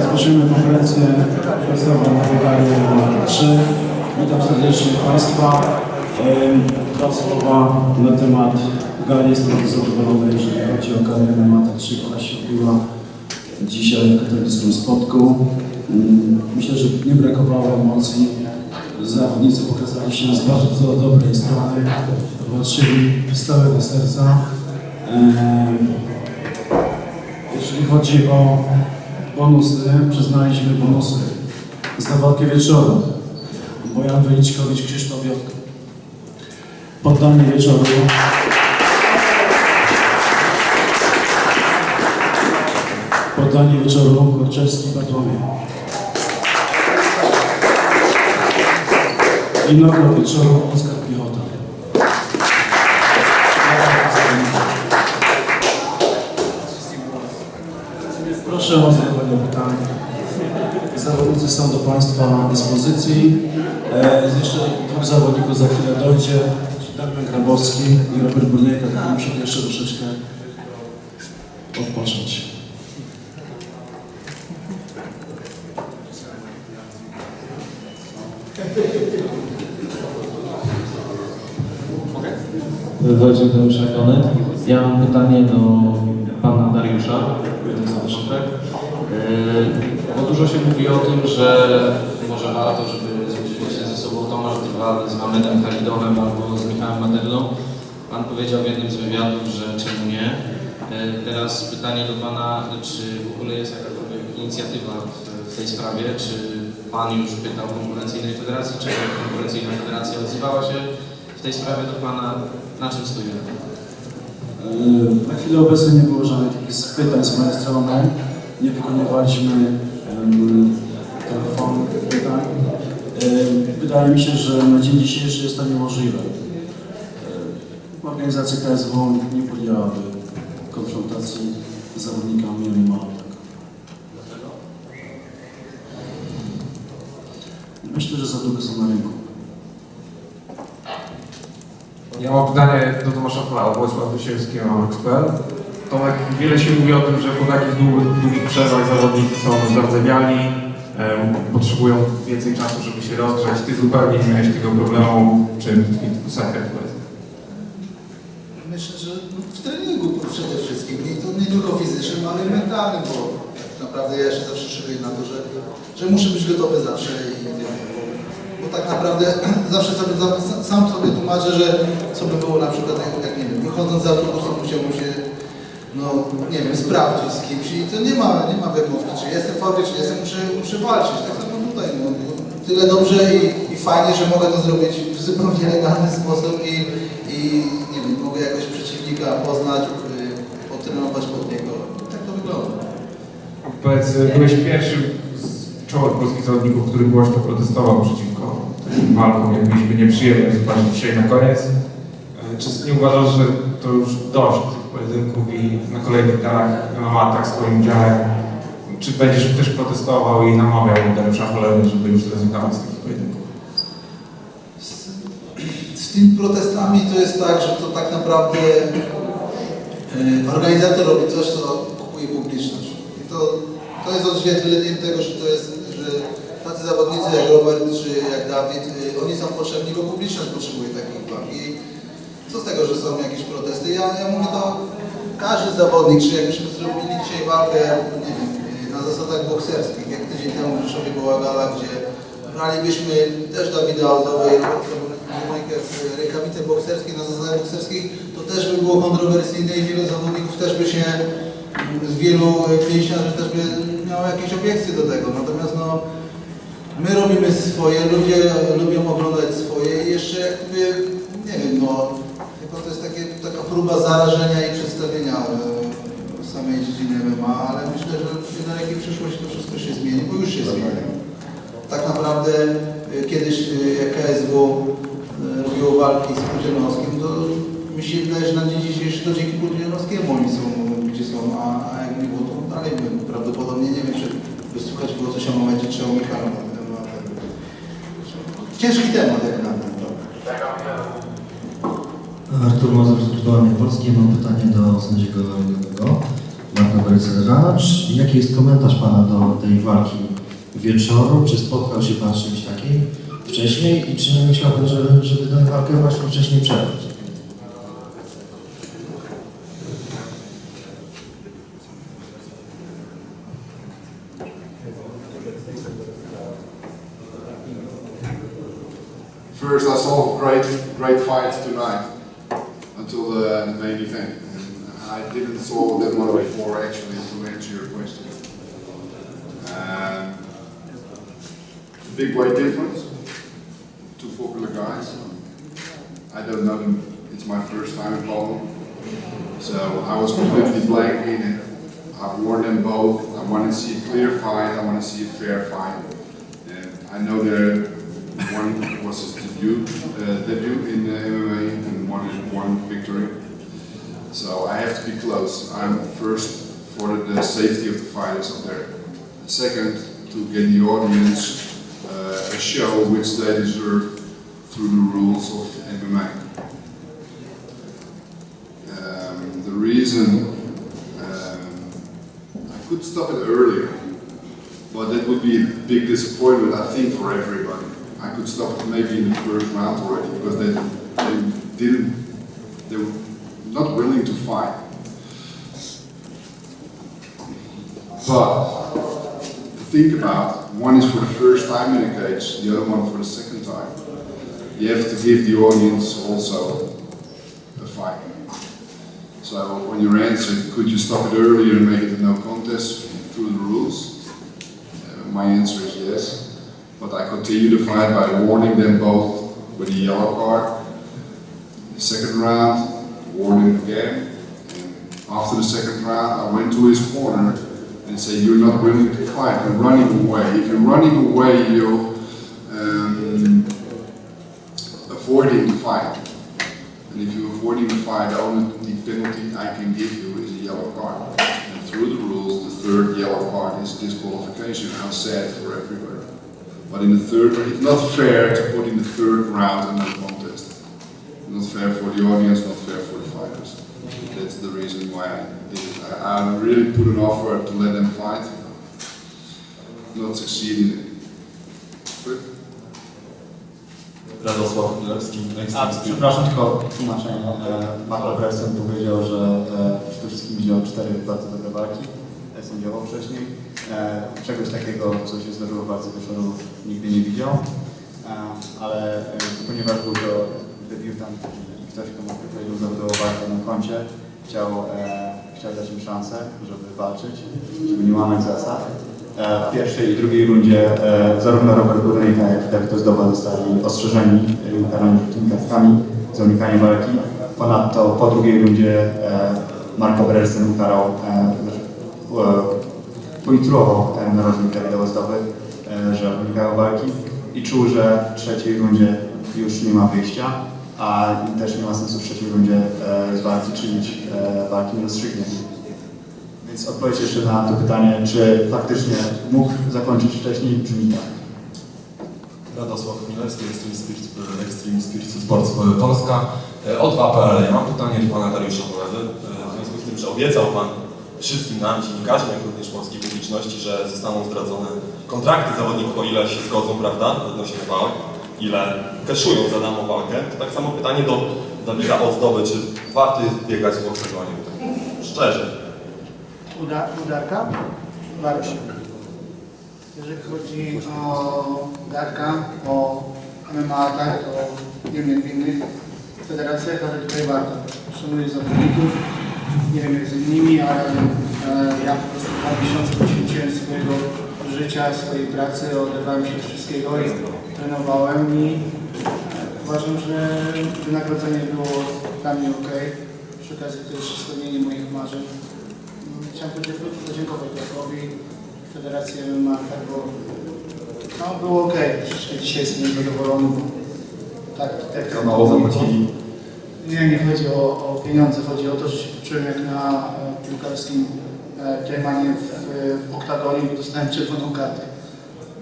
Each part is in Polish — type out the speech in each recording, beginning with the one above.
Rozpoczynamy konferencję prasową na Bulgarii numer 3. Witam serdecznie Państwa. Dwa słowa na temat gali. Jestem zadowolony, jeżeli chodzi o galę Mata 3, która się odbyła dzisiaj w katolickim Spodku. Mm, Myślę, że nie brakowało emocji. Zawodnicy pokazali się z bardzo dobrej strony. Walczyli z całego serca. Jeżeli chodzi o bonusy, przyznaliśmy bonusy za walkę wieczoru. Bojan Wyliczkowicz, Krzysztof Jotka. Poddanie wieczoru. Poddanie wieczoru Korczewski Bartłomiej. I nagroda wieczoru Oskar Piechota. Proszę o pytań. Zawodnicy są do Państwa dyspozycji. Jest jeszcze dwóch zawodników za chwilę dojdzie. Damian Grabowski i Robert Burniejka, musi jeszcze troszeczkę odpocząć. Wojciech Deuszakony. Ja mam pytanie do pana Dariusza. Tak? Yy, Bo dużo się mówi o tym, że może warto, żeby złożyć się ze sobą Tomasz Drwal z Mamedem Halidowem albo z Michałem Materlą. Pan powiedział w jednym z wywiadów, że czemu nie. Yy, Teraz pytanie do pana, czy w ogóle jest jakakolwiek inicjatywa w, w tej sprawie? Czy pan już pytał konkurencyjnej federacji, czy konkurencyjna federacja odzywała się w tej sprawie do pana? Na czym stoimy? E, Na chwilę obecną nie było żadnych takich pytań z mojej strony. Nie wykonywaliśmy em, telefonu pytań. E, Wydaje mi się, że na dzień dzisiejszy jest to niemożliwe. E, Organizacja KSW nie podjęłaby konfrontacji z zawodnikami MMA. Myślę, że za długo są na rynku. Ja mam pytanie do Tomasza Plała, Władysław Wysielski, Amorx.pl. Tomek, wiele się mówi o tym, że po takich długich, długich przerwach zawodnicy są zardzewiali, potrzebują więcej czasu, żeby się rozgrzać. Ty zupełnie nie miałeś tego problemu, czym sekret powiedz? Myślę, że w treningu przede wszystkim, nie, to nie tylko fizycznym, ale i mentalnym, bo tak naprawdę ja się zawsze szykuję na to, że, że muszę być gotowy zawsze i bo, tak naprawdę zawsze sobie, sam sobie tłumaczę, że co by było na przykład, jak, jak nie wiem, wychodząc z autobusu musiałbym się, no nie wiem, sprawdzić z kimś i to nie ma, nie ma wymówki, czy jestem w formie, czy nie jestem, muszę, muszę walczyć, tak samo tutaj, no, tyle dobrze i, i fajnie, że mogę to zrobić w zupełnie legalny sposób i, i nie wiem, mogę jakoś przeciwnika poznać, y, potrenować pod niego. Tak to wygląda. Powiedz, byłeś pierwszym z czołowych polskich zawodników, który głośno protestował przeciwko walkom, jak mieliśmy nieprzyjemnie zobaczyć dzisiaj na koniec. E, Czy nie uważasz, że to już dość pojedynków i na kolejnych galach MMA tak swoim udziałem? Czy będziesz też protestował i namawiał Dariusza Cholery, żeby już zrezygnować z takich pojedynków? Z, z tymi protestami to jest tak, że to tak naprawdę y, organizator robi coś, co kupuje publiczność. I to, to jest odzwierciedleniem tego, że to jest, że tacy zawodnicy jak Robert czy jak Dawid, y, oni są potrzebni, bo publiczność potrzebuje takich walk. Co z tego, że są jakieś protesty? Ja, ja mówię to, każdy zawodnik, czy jakbyśmy zrobili dzisiaj walkę, nie wiem, na zasadach bokserskich, jak tydzień temu w Rzeszowie była gala, gdzie bralibyśmy też Dawida w rękawice bokserskie na zasadach bokserskich, to też by było kontrowersyjne i wielu zawodników też by się, z wielu pięściarzy też by miało jakieś obiekcje do tego. Natomiast no, my robimy swoje, ludzie lubią oglądać swoje i jeszcze jakby, nie wiem, no, chyba to jest takie, taka próba zarażenia i przedstawienia e, samej dziedziny MMA, ale myślę, że w dalekiej przyszłości to wszystko się zmieni, bo już się zmieni. Tak naprawdę e, kiedyś e, jak KSW robiło walki z Pudzianowskim, to mi się wydaje, że na dzień dzisiejszy to dzięki Pudzianowskiemu oni są gdzie są, a, a jak nie było, to dalej by prawdopodobnie nie wiem, czy wysłuchać było coś o momencie, czy o temat. Ciężki temat jak na ten Artur Mazur z. Mam pytanie do sędziego Rogowego. Marta Markowicz. Jaki jest komentarz Pana do tej walki wieczoru? Czy spotkał się Pan z czymś takim wcześniej i czy nie myślał Pan, żeby, żeby tę walkę właśnie wcześniej przerwać? Poland, so I was completely blank in it. I warned them both. I want to see a clear fight. I want to see a fair fight. And I know there one was his debut, uh, debut in uh, MMA and one is one victory. So I have to be close. I'm first for the, the safety of the fighters up there. Second, to get the audience uh, a show which they deserve through the rules of MMA. Um, the reason um, I could stop it earlier, but that would be a big disappointment, I think, for everybody. I could stop it maybe in the first round already because they, they didn't, they were not willing to fight. But think about, one is for the first time in a cage, the other one for the second time. You have to give the audience also a fight. So when you're answered, could you stop it earlier and make it a no contest through the rules? Uh, my answer is yes. But I continue the fight by warning them both with a yellow card. The second round, warning again. And after the second round, I went to his corner and said, "You're not willing to fight. You're running away. If you're running away, you're um, avoiding the fight." And if you're avoiding the fight, the penalty I can give you is a yellow card. And through the rules, the third yellow card is disqualification. How sad for everybody. But in the third, it's not fair to put in the third round a no contest. Not fair for the audience, not fair for the fighters. That's the reason why I did it. I, I really put an offer to let them fight. Not succeeding. But Radosław A, przepraszam, tylko tłumaczenie. E, Marco Bresson powiedział, że e, przede wszystkim widział cztery bardzo dobre walki, sędziował wcześniej. E, czegoś takiego, co się zdarzyło w walce wieczoru, nigdy nie widział. Ale ponieważ był to debiutant i ktoś, komu powiedział zawodową walkę na koncie, chciał, chciał dać im szansę, żeby walczyć, żeby nie łamać zasad. E, W pierwszej i drugiej rundzie e, zarówno Robert Górnik, jak jak to zdoba zostali ostrzeżeni karami rzutnymi kartkami za unikanie walki. Ponadto po drugiej rundzie e, Marco Brelsen ukarał, poinstruował narożnika i ozdoby, że unikają walki i czuł, że w trzeciej rundzie już nie ma wyjścia, a też nie ma sensu w trzeciej rundzie z walki czynić walki nierozstrzygniętej. Więc odpowiedź jeszcze na to pytanie, czy faktycznie mógł zakończyć wcześniej, brzmi tak. Radosław Chmielewski, Extreme Spirit, Sports Polska. E, O 2.pl. Ja mam pytanie do Pana Dariusza Molewy. E, W związku z tym, że obiecał Pan wszystkim nam, dziennikarzom, jak również polskiej publiczności, że zostaną zdradzone kontrakty zawodników, o ile się zgodzą, prawda, odnośnie walk, ile kaszują za daną walkę. To tak samo pytanie do Dawida Ozdoby, czy warto jest biegać w oktagonie? Szczerze. Uda, udarka? Bardzo. Jeżeli chodzi o Darka, o MMA, tak, to nie wiem w innych federacjach, ale tutaj warto. Szanuję zawodników, nie wiem jak z innymi, ale e, ja po prostu dwa miesiące poświęciłem swojego życia, swojej pracy, oderwałem się wszystkiego i trenowałem i e, uważam, że wynagrodzenie było dla mnie ok. Przy okazji jest spełnienie moich marzeń. Chciałem podziękować- podziękować Darkowi, Federacji MMA, bo no, było ok. Troszeczkę dzisiaj jestem niezadowolony, bo tak, tak. Za mało zapłacili. Nie, nie chodzi o, o pieniądze, chodzi o to, że się poczułem jak na e, piłkarskim e, Tejmanie w, w oktagonie, bo dostałem czerwoną kartę.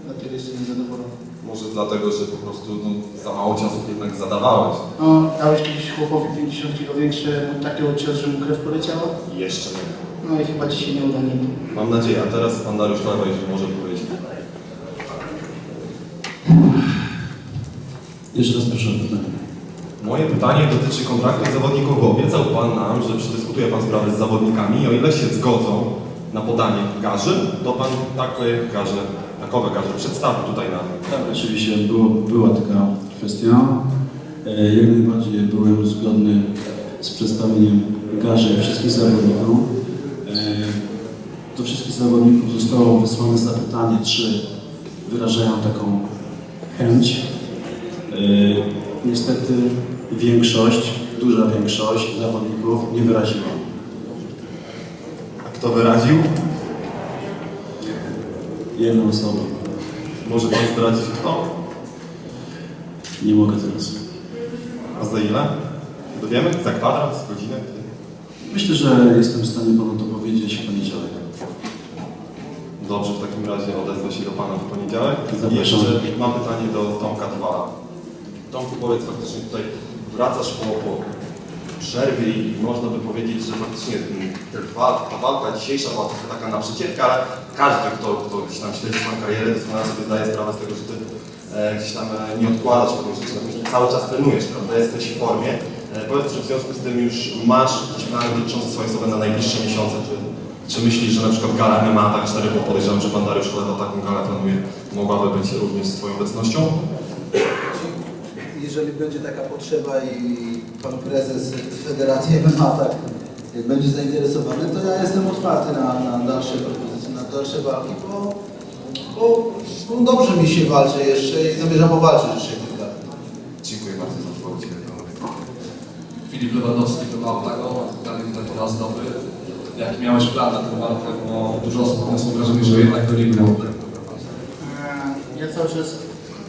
Dlatego jestem niezadowolony. Może dlatego, że po prostu no, za mało ciosów jednak zadawałeś. No, dałeś kiedyś chłopowi 50 kg większy takiego cios, że mu krew poleciała? Jeszcze nie. No i chyba ci się nie uda nigdy. Mam nadzieję, a teraz pan Dariusz Lewa, jeżeli może powiedzieć. Jeszcze raz proszę o pytanie. Moje pytanie dotyczy kontraktów zawodników, bo obiecał Pan nam, że przedyskutuje Pan sprawę z zawodnikami i o ile się zgodzą na podanie garzy, to Pan takie garze, takowe garze przedstawi tutaj na Tak, oczywiście było, była taka kwestia. E, Jak najbardziej byłem zgodny z przedstawieniem garzy wszystkich zawodników. E, Do wszystkich zawodników zostało wysłane zapytanie, czy wyrażają taką chęć. E, Niestety większość, duża większość zawodników nie wyraziła. A kto wyraził? Jedna osoba. Może Pan zdradzić kto? Nie mogę teraz. A za ile? Dowiemy? Za kwadrans? Godzinę? Myślę, że jestem w stanie panu to powiedzieć w poniedziałek. Dobrze, w takim razie odezwę się do Pana w poniedziałek. I jeszcze mam pytanie do Tomka Dwala. Tomku, powiedz faktycznie tutaj wracasz po, po przerwie i można by powiedzieć, że faktycznie mm, ta walka, ta walka dzisiejsza była trochę taka na przeciętkę, ale każdy, kto, kto gdzieś tam śledzi Twoją karierę, doskonale sobie zdaje sprawę z tego, że Ty e, gdzieś tam e, nie odkładasz pewnych rzeczy, cały czas trenujesz, prawda, jesteś w formie. Powiedz, czy w związku z tym już masz jakieś plany dotyczące swojej osoby na najbliższe miesiące, czy, czy myślisz, że na przykład gala MMA tak 4, bo podejrzewam, że Pan Dariusz Chleba taką galę planuje, mogłaby być również z Twoją obecnością? Jeżeli będzie taka potrzeba i pan prezes Federacji MMA tak będzie zainteresowany, to ja jestem otwarty na, na dalsze propozycje, na dalsze walki, bo, bo, bo dobrze mi się walczy jeszcze i zamierzam powalczyć jeszcze kilka lat. Dziękuję bardzo za odpowiedź. Filip Lewandowski tutaj po raz dobry. Jaki miałeś plan na tę walkę, bo dużo osób odniosło wrażenie, że jednak to nie było. E, Ja cały czas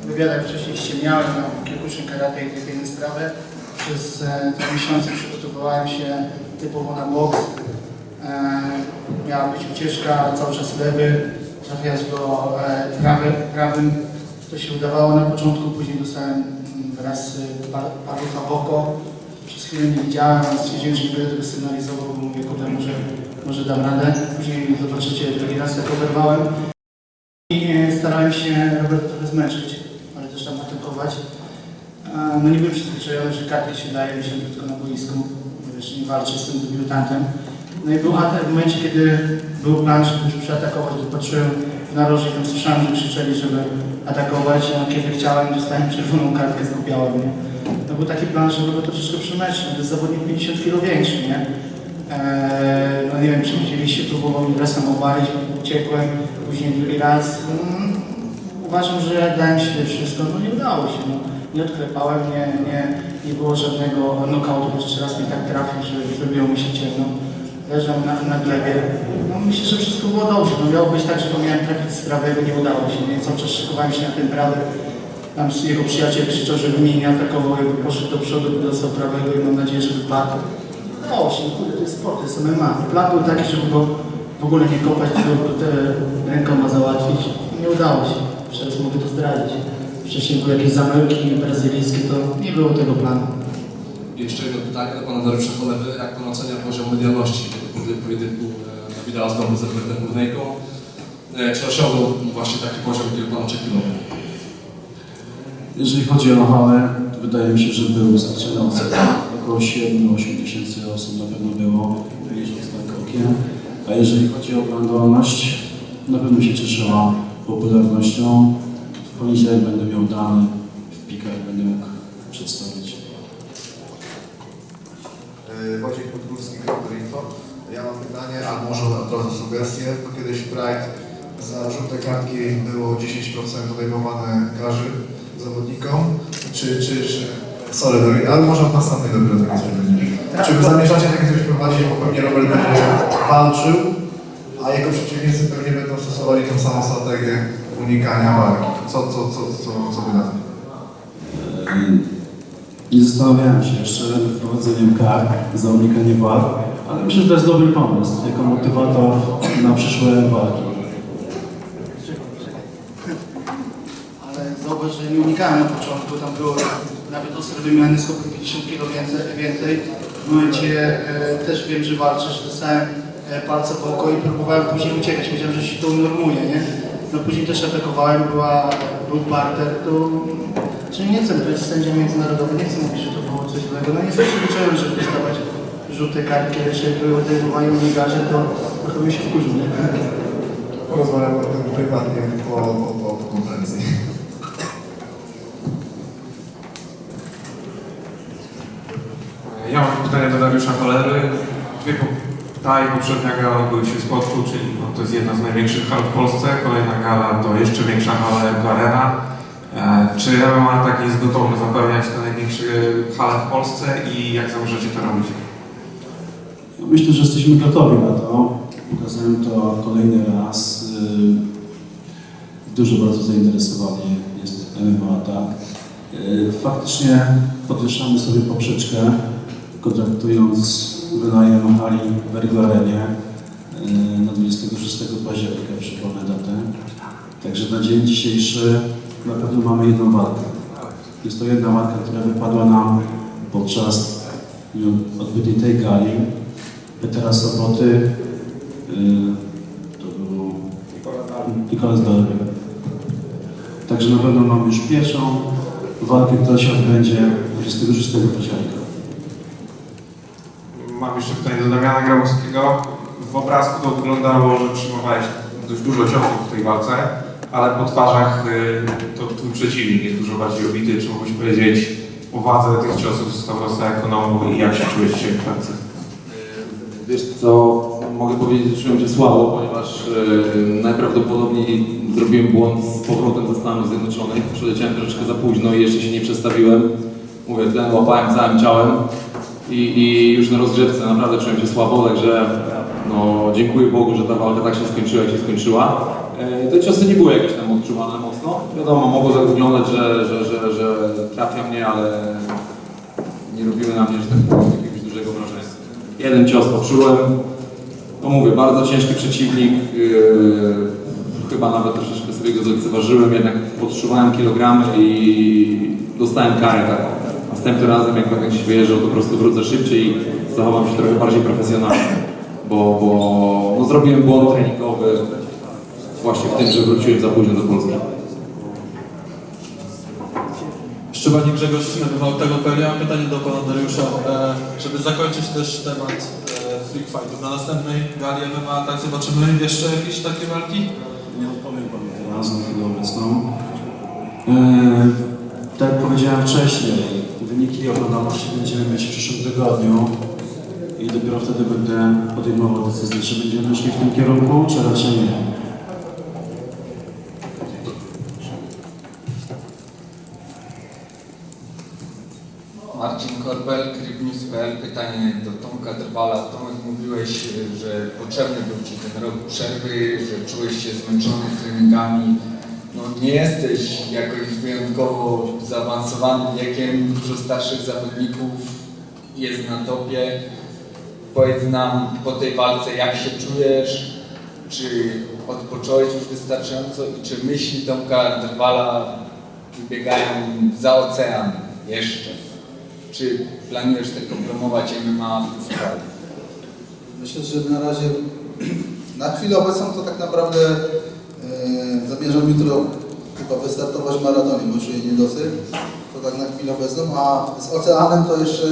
w wywiadach wcześniej ściemniałem na kilkuczyn karate i tej sprawy. Przez e, dwa miesiące przygotowywałem się typowo na boks. E, miała być ucieczka, cały czas lewy, trafiać go e, prawy, prawym. To się udawało na początku, później dostałem mm, raz e, par- palucha w oko. Przez chwilę nie widziałem, stwierdziłem, że nie będę tego sygnalizował, bo mówię, kurde, może, może dam radę. Później zobaczycie, drugi raz tak oberwałem. I e, starałem się Roberta trochę zmęczyć, ale też tam atakować. No nie byłem przyzwyczajony, że karty się daje, się tylko na boisku, wiesz, nie walczę z tym debiutantem. No i był atak w momencie, kiedy był plan, żeby przeatakować, to patrzyłem w narożnie, tam słyszałem, że krzyczeli, żeby atakować, a kiedy chciałem, dostałem czerwoną kartkę, zgubiałem, nie? To był taki plan, żeby go troszeczkę przemęczyć, to zawodnik 50 kg większy, nie? Eee, no nie wiem, czy widzieliście, próbował mi razem obalić, uciekłem, później drugi raz. Mm, uważam, że dałem się wszystko, no nie udało się. No. Nie odklepałem, nie, nie, nie było żadnego knockoutu, chociaż raz mi tak trafił, że zrobiło mi się ciemno. Leżał na, na glebie. No myślę, że wszystko było dobrze. No miało być tak, że go miałem trafić z prawego, nie udało się. Nie? Cały czas szykowałem się na ten prawy. Tam jego przyjaciel krzyczał, żeby mnie nie atakował, jakby poszedł do przodu, by dostał prawego i mam nadzieję, że wypadł. Udało się, no kurde, to jest sport, to jest MMA. Plan był taki, żeby go w ogóle nie kopać, tylko te ręką ma załatwić. Nie udało się. Teraz mogę to zdradzić. Wcześniej były jakieś zamyłki brazylijskie, to nie było tego planu. Jeszcze jedno pytanie do pana Dariusza Cholewy. Jak pan ocenia poziom medialności tego pojedynku na wideo z Albertem Górnejką? Czy osiągnął właśnie taki poziom, który pan oczekiwał? Jeżeli chodzi o halę, to wydaje mi się, że był wystarczający. Około 7-8 tysięcy osób na pewno było, licząc tak okiem. A jeżeli chodzi o oglądalność, na pewno się cieszyła popularnością. W poniedziałek będę miał dane w pikach, będę mógł przedstawić. Yy, Wojciech Podgórski, Info. Ja mam pytanie, a może od razu sugestię, kiedyś Pride za żółte kartki było 10% odejmowane karzy. Czy, czy, czy sorry, Dawid, ale może od następnej dopiero takie coś będzie. Czy wy zamierzacie takie coś wprowadzić, bo pewnie Robert będzie walczył, a jego przeciwnicy pewnie będą stosowali tą samą strategię unikania walki. Co, co, co, co, co wy na to? Nie zastanawiałem się jeszcze nad wprowadzeniem kar za unikanie walk, ale myślę, że to jest dobry pomysł, jako motywator na przyszłe walki. Nie unikałem na początku, tam było nawet ostre wymiany skoku 50 kg więcej, więcej. W momencie e, też wiem, że walczę, że dostałem e, palce po oko i próbowałem później uciekać, myślałem, że się to unormuje, nie? No później też atakowałem, była, był parter, to... Czyli nie chcę być sędzia międzynarodowy, nie chcę mówić, że to było coś złego. No niestety wyczułem, żeby dostawać żółte kartki, czy były odejmowanie unigarze, to trochę bym się wkurzył, nie? Porozmawiamy o tym prywatnie po, po, po konferencji. Ja mam pytanie do Dariusza Cholery. Dwie po, ta i poprzednia gala odbyły się w Spodku, czyli no, to jest jedna z największych hal w Polsce. Kolejna gala to jeszcze większa hala jako arena. E, czy MMA tak jest gotowy zapełniać te największe hale w Polsce i jak zamierzacie to robić? Ja Myślę, że jesteśmy gotowi na to. Pokazałem to kolejny raz. Yy, Dużo bardzo zainteresowanie jest MMA, tak. Yy, Faktycznie podwyższamy sobie poprzeczkę, kontraktując wynajem hali w Erglarenie yy, na 26 października, przypomnę datę. Także na dzień dzisiejszy na pewno mamy jedną walkę. Jest to jedna walka, która wypadła nam podczas odbytej tej gali. Petera Soboty, yy, to był Nikolas Dalby. Także na pewno mamy już pierwszą walkę, która się odbędzie 26 października. Mam jeszcze pytanie do Damiana Grabowskiego. W obrazku to wyglądało, że przyjmowałeś dość dużo ciosów w tej walce, ale po twarzach y, to twój przeciwnik jest dużo bardziej obity. Czy mógłbyś powiedzieć o wadze tych ciosów z Taurosa Ekonomu i jak się czułeś dzisiaj w walce? Wiesz co, mogę powiedzieć, że czułem się słabo, ponieważ e, najprawdopodobniej zrobiłem błąd z powrotem ze Stanów Zjednoczonych. Przyleciałem troszeczkę za późno i jeszcze się nie przestawiłem. Mówię, tlen łapałem całym ciałem i, i już na rozgrzewce naprawdę czułem się słabo, także no, dziękuję Bogu, że ta walka tak się skończyła, jak się skończyła. E, te ciosy nie były jakieś tam odczuwane mocno. Wiadomo, mogło tak wyglądać, że, że, że, że trafia mnie, ale nie robiły na mnie, że tak jakiegoś dużego wrażenia. Jeden cios poczułem. No mówię, bardzo ciężki przeciwnik. Yy, chyba nawet troszeczkę sobie go zlekceważyłem, jednak podszywałem kilogramy i dostałem karę taką. Następnym razem, jak będę gdzieś wyjeżdżał, to po prostu wrócę szybciej i zachowam się trochę bardziej profesjonalnie. Bo, bo no, zrobiłem błąd treningowy właśnie w tym, że wróciłem za późno do Polski. Szczepanik Grzegorz Wałtego.pl. Ja mam pytanie do pana Dariusza, e, żeby zakończyć też temat e, freak fightów. Na następnej gali MMA tak zobaczymy jeszcze jakieś takie walki? Nie odpowiem Panu teraz na chwilę obecną. Eee, tak jak powiedziałem wcześniej, wyniki oglądalności będziemy mieć w przyszłym tygodniu i dopiero wtedy będę podejmował decyzję, czy będziemy szli w tym kierunku, czy raczej nie. Marcin Korbel, Krybnews.pl. Pytanie do Tomka Drwala. Tomek, mówiłeś, że potrzebny był Ci ten rok przerwy, że czułeś się zmęczony treningami. Nie jesteś jakoś wyjątkowo zaawansowanym wiekiem, dużo starszych zawodników jest na topie. Powiedz nam po tej walce, jak się czujesz, czy odpocząłeś już wystarczająco i czy myśli Tomka Drwala wybiegają za ocean jeszcze? Czy planujesz tylko promować MMA w kraju? Myślę, że na razie, na chwilę obecną to tak naprawdę e, zamierzam jutro chyba wystartować w maratonie, bo czuję niedosyt. To tak na chwilę obecną, a z oceanem to jeszcze,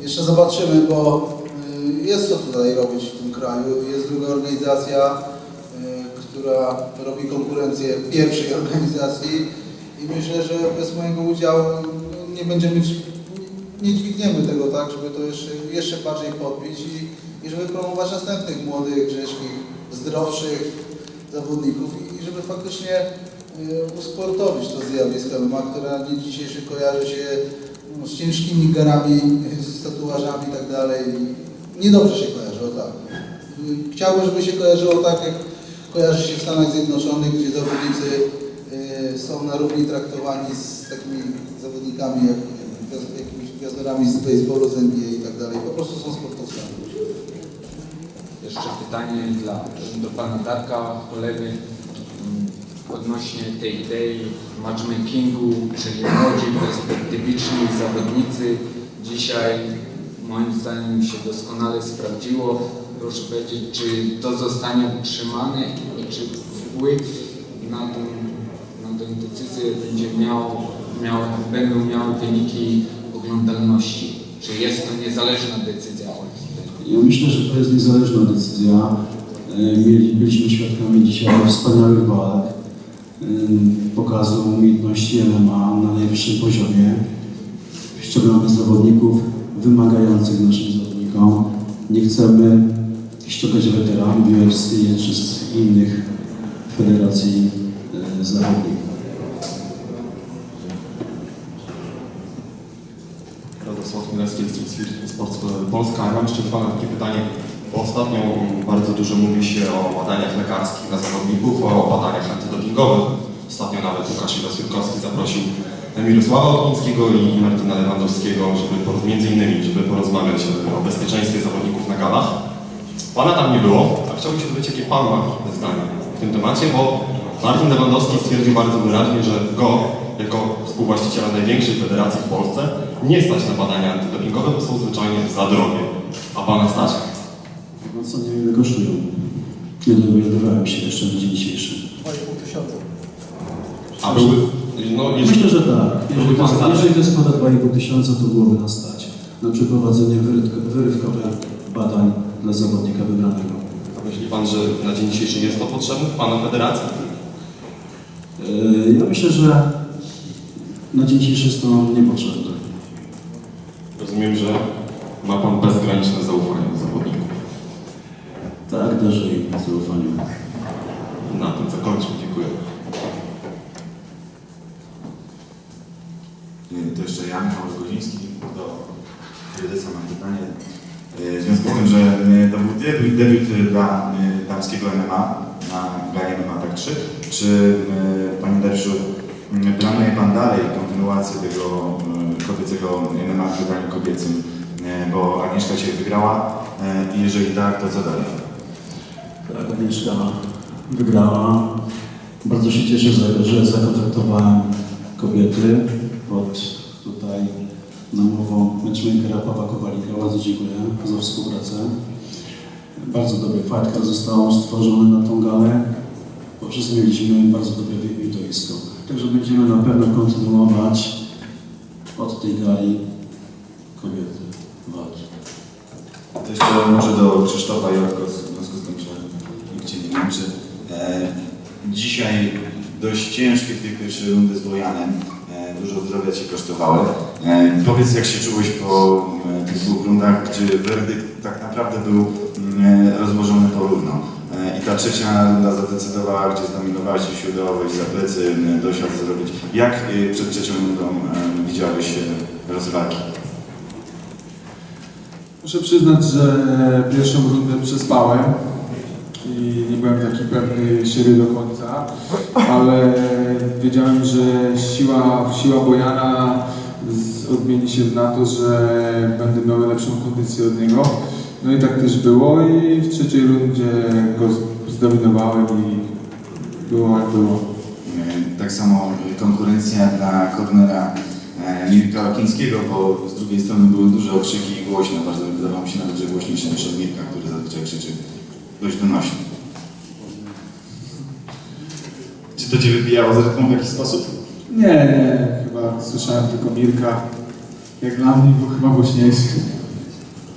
jeszcze zobaczymy, bo e, jest co tutaj robić w tym kraju. Jest druga organizacja, e, która robi konkurencję pierwszej organizacji i myślę, że bez mojego udziału no, nie będziemy nie dźwigniemy tego tak, żeby to jeszcze, jeszcze bardziej podbić i, i żeby promować następnych młodych, grzecznych, zdrowszych zawodników i, i żeby faktycznie y, usportowić to zjawisko MMA, które na dzień dzisiejszy kojarzy się no, z ciężkimi garami, z tatuażami i tak dalej. Niedobrze się kojarzy, o tak. Y, Chciałbym, żeby się kojarzyło tak, jak kojarzy się w Stanach Zjednoczonych, gdzie zawodnicy y, są na równi traktowani z takimi zawodnikami jak jakimiś gwiazdorami z baseballu, z NBA i tak dalej. Po prostu są sportowcami. Jeszcze pytanie dla, do pana Darka, kolegi. Odnośnie tej idei matchmakingu, czyli młodzi, perspektywiczni zawodnicy. Dzisiaj moim zdaniem się doskonale sprawdziło. Proszę powiedzieć, czy to zostanie utrzymane i czy wpływ na tę, na tę decyzję będzie miało, miało, będą miały wyniki oglądalności? Czy jest to niezależna decyzja Ja myślę, że to jest niezależna decyzja. E, Mieli, byliśmy świadkami dzisiaj wspaniałych walk, pokazu umiejętności MMA na najwyższym poziomie. Ściągamy zawodników wymagających naszym zawodnikom. Nie chcemy ściągać weteranów UFC czy z innych federacji e, zachodnich. Radosław Milewski, Spirit Sports Polska. Mam jeszcze Pana takie pytanie. Ostatnio bardzo dużo mówi się o badaniach lekarskich dla zawodników, o badaniach antydopingowych. Ostatnio nawet Łukasz Iwasylkowski zaprosił Mirosława Oknińskiego i Martina Lewandowskiego, żeby poroz- między innymi, żeby porozmawiać o bezpieczeństwie zawodników na galach. Pana tam nie było, a chciałbym się dowiedzieć, jakie Pan ma zdanie w tym temacie, bo Martin Lewandowski stwierdził bardzo wyraźnie, że go, jako współwłaściciela największej federacji w Polsce, nie stać na badania antydopingowe, bo są zwyczajnie za drogie. A Pana stać? No co nie wiem, ile kosztują. Nie dowiadywałem się jeszcze na dzień dzisiejszy. 2,5 tysiąca. A były... No, Myślę, że tak. Jeżeli Byłby to, Pan jest, jeżeli to jest kwota 2,5 tysiąca, to byłoby nas stać na przeprowadzenie wyrywko- wyrywkowych badań dla zawodnika wybranego. A myśli Pan, że na dzień dzisiejszy jest to potrzebne w Pana federacji? Yy, Ja myślę, że na dzień dzisiejszy jest to niepotrzebne. Rozumiem, że ma Pan bezgraniczne zaufanie do zawodników. Tak, darzę im zaufaniem. Na tym zakończmy. Dziękuję. To jeszcze ja, Michał Goziński, do prezesa mam pytanie. E, W związku z tym, że e, to był debiut, debiut dla e, damskiego MMA na gali MMA tak 3, czy e, Panie Dariuszu planuje Pan dalej kontynuację tego e, kobiecego MMA w wydaniu kobiecym, E, bo Agnieszka się wygrała e, i jeżeli tak, to co dalej? Agnieszka wygrała. Bardzo się cieszę, że, zakontraktowałem kobiety pod tutaj namową matchmakera Pawła Kowalika. Bardzo dziękuję za współpracę. Bardzo dobry fight, został stworzony na tą galę. Wszyscy mieliśmy bardzo dobre wi- widowisko. Także będziemy na pewno kontynuować od tej gali kobiety walki. To jeszcze może do Krzysztofa Jorko, w związku z tym, że męczy. E, dzisiaj dość ciężkie dwie pierwsze rundy z Wojanem. E, dużo zdrowia Cię kosztowały. E, powiedz, jak się czułeś po e, tych dwóch rundach, czy werdykt tak naprawdę był mm, e, rozłożony porówno. E, I ta trzecia runda zadecydowała, gdzie zdominowałeś i wejść za plecy, dosiad zrobić. Jak e, przed trzecią rundą e, widziałeś e, rozwagi? Muszę przyznać, że pierwszą rundę przespałem i nie byłem taki pewny siebie do końca, ale wiedziałem, że siła, siła Bojana odmieni się na to, że będę miał lepszą kondycję od niego. No i tak też było i w trzeciej rundzie go zdominowałem i było jak było. E, Tak samo konkurencja dla kornera e, Mirka Okińskiego, bo z drugiej strony były duże okrzyki i głośno. Bardzo wydawało mi się nawet, że głośniejsze niż od Mirka, który zazwyczaj krzyczy dość donośnie. Czy to Cię wybijało z rytmu w jakiś sposób? Nie, nie, chyba słyszałem tylko Mirka. Jak dla mnie był chyba głośniejszy.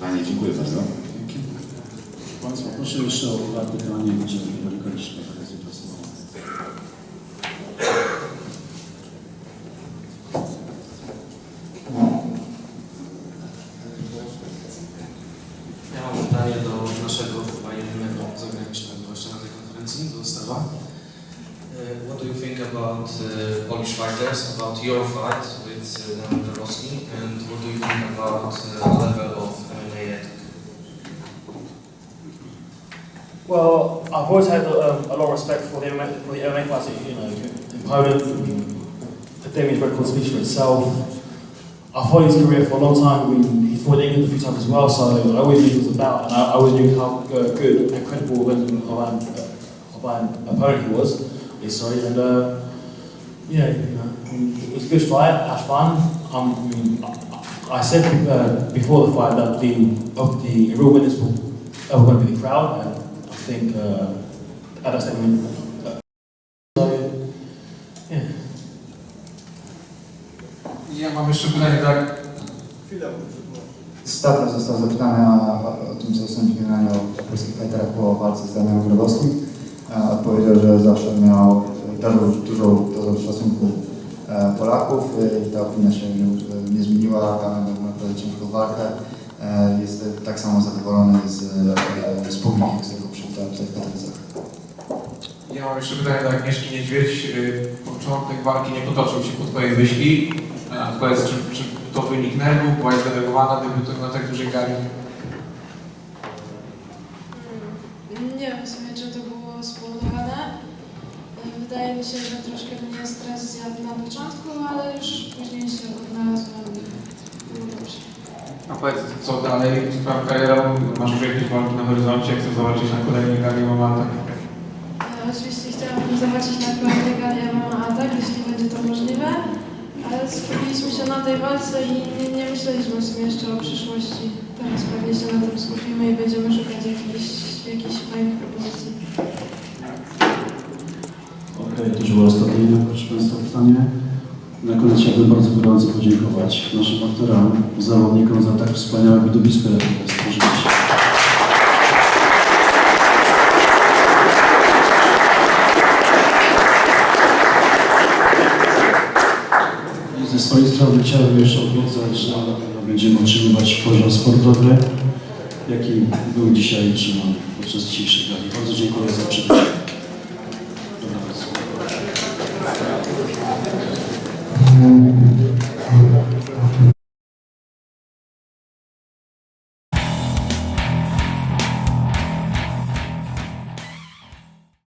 Panie, dziękuję bardzo. Proszę Państwa, proszę jeszcze o dwa pytania, gdzie Well, I've always had um, a lot of respect for the MMA, for the MMA fights, you know, in Poland. The Damien's record speaks for itself. I followed his career for a long time. I mean, he fought England a few times as well, so I always knew he was about, and I, I always knew how uh, good and credible of an, of an, opponent he was. Sorry, and uh, yeah, you know, it was a good fight, had fun. Um, I, mean, I, I said uh, before the fight that the of the real winners were going to be the crowd, and think uh, that statement. Uh. Ja mam jeszcze pytanie, tak? Stapler został zapytany o, o tym, co sądzi generalnie o polskich fighterach po walce z Damianem Grabowskim. E, Odpowiedział, że zawsze miał, darzył dużą dozą szacunku e, Polaków e, i ta opinia się nie, nie zmieniła. Damian miał naprawdę ciężką walkę. E, Jest tak samo zadowolony z, e, z publiki, z tego przyjechał w. Ja mam jeszcze pytanie do Agnieszki Niedźwiedź. Y, Początek walki nie potoczył się po Twojej myśli. E, Powiedz, czy, czy to wynik nerwów? Byłaś zdenerwowana debiutem na tak dużej gali? Nie wiem w sumie, czy to było spowodowane. Wydaje mi się, że troszkę mnie stres zjadł na początku, ale już później się odnalazłam i było dobrze. A powiedz, co dalej z Twoją karierą? Masz już jakieś walki na horyzoncie? Chcesz zobaczyć na kolejnej gali MMA? Tak? E, Oczywiście chciałabym zobaczyć na kolejnej gali MMA Atak, jeśli będzie to możliwe, ale skupiliśmy się na tej walce i nie, nie myśleliśmy w sumie jeszcze o przyszłości. Teraz pewnie się na tym skupimy i będziemy szukać jakichś, jakichś fajnych propozycji. Okej, to już było ostatnie, proszę Państwa, pytanie. Na koniec chciałbym bardzo gorąco podziękować naszym aktorom, zawodnikom za tak wspaniałe widowisko, jakie stworzyliście. I ze swojej strony chciałbym jeszcze obiecać, że na pewno będziemy utrzymywać poziom sportowy, jaki był dzisiaj utrzymany podczas dzisiejszej gali. Bardzo dziękuję za przybycie.